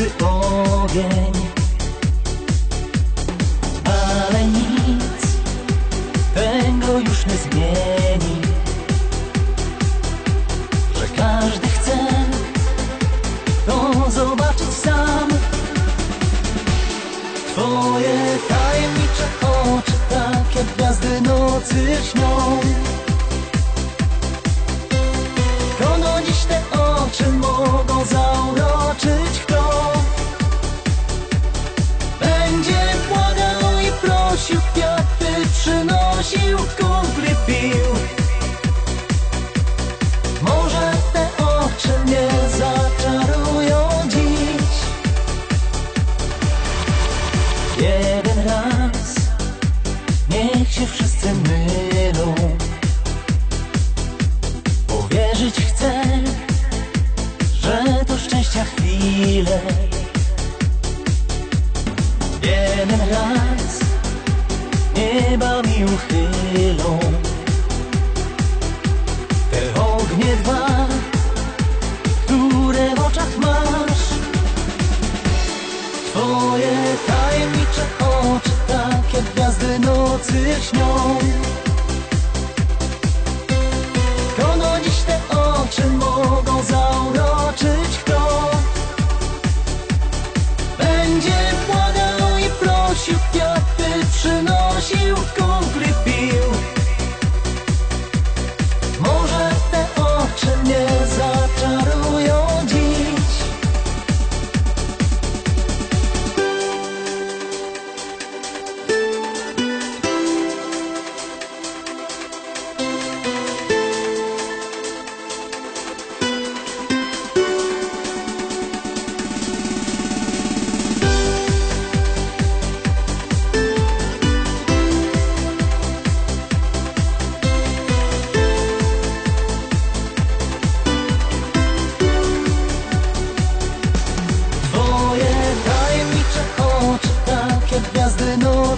ciepły ogień. Ale nic tego już nie zmieni Że każdy chce to zobaczyć sam. Twoje tajemnicze oczy takie gwiazdy nocy śnią. tak się wszyscy mylą. Powierzyć chcę, że to szczęścia chwile. Jeden raz nieba mi uchylą. fantastyczną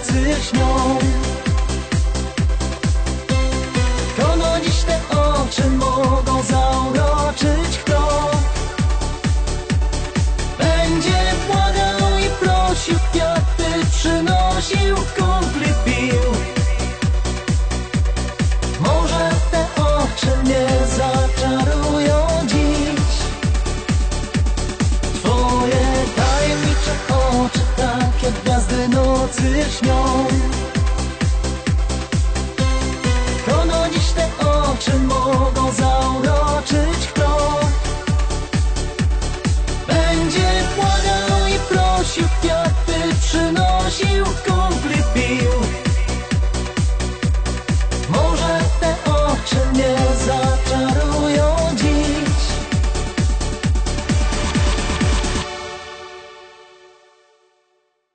sich noch. Snow.